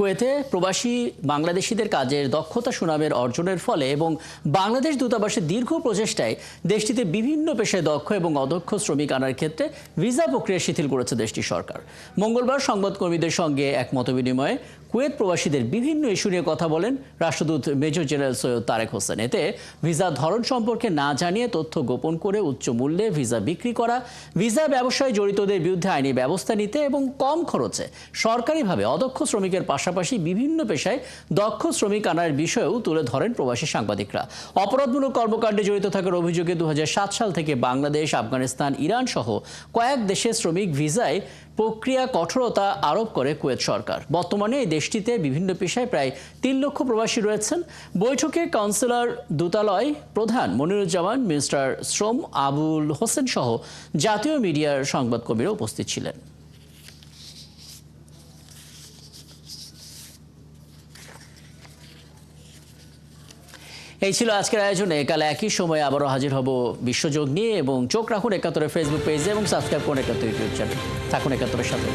কুয়েতে প্রবাসী বাংলাদেশিদের কাজের দক্ষতা সুনামের অর্জনের ফলে এবং বাংলাদেশ দূতাবাসের দীর্ঘ প্রচেষ্টায় দেশটিতে বিভিন্ন পেশায় দক্ষ এবং অদক্ষ শ্রমিক আনার ক্ষেত্রে ভিসা প্রক্রিয়া শিথিল করেছে দেশটির সরকার। মঙ্গলবার সংবাদকর্মীদের সঙ্গে এক মতবিনিময়ে কুয়েত প্রবাসীদের বিভিন্ন ইস্যু নিয়ে কথা বলেন রাষ্ট্রদূত মেজর জেনারেল সৈয়দ তারেক হোসেন। এতে ভিসা ধরন সম্পর্কে না জানিয়ে তথ্য গোপন করে উচ্চ মূল্যে ভিসা বিক্রি করা, ভিসা ব্যবসায় জড়িতদের বিরুদ্ধে আইনি ব্যবস্থা নিতে এবং কম খরচে সরকারিভাবে অদক্ষ শ্রমিকের পাশাপাশি বিভিন্ন পেশায় দক্ষ শ্রমিক আনার বিষয়েও তুলে ধরেন প্রবাসী সাংবাদিকরা। অপরাধমূলক কর্মকাণ্ডে জড়িত থাকার অভিযোগে দু হাজার সাত সাল থেকে বাংলাদেশ, আফগানিস্তান, ইরান সহ কয়েক দেশের শ্রমিক ভিসায় প্রক্রিয়া কঠোরতা আরোপ করে কুয়েত সরকার। বর্তমানে এই দেশটিতে বিভিন্ন পেশায় প্রায় তিন লক্ষ প্রবাসী রয়েছেন। বৈঠকে কাউন্সিলর দূতালয় প্রধান মনিরুজ্জামান, মিনিস্টার শ্রম আবুল হোসেন সহ জাতীয় মিডিয়ার সংবাদকর্মীরা উপস্থিত ছিলেন। এই ছিল আজকের আয়োজনে। কাল একই সময় আবারও হাজির হব বিশ্বযোগ নিয়ে এবং চোখ রাখুন একাত্তরের ফেসবুক পেজে এবং সাবস্ক্রাইব করুন একাত্তর ইউটিউব চ্যানেল থাকুন একাত্তরের সাথে।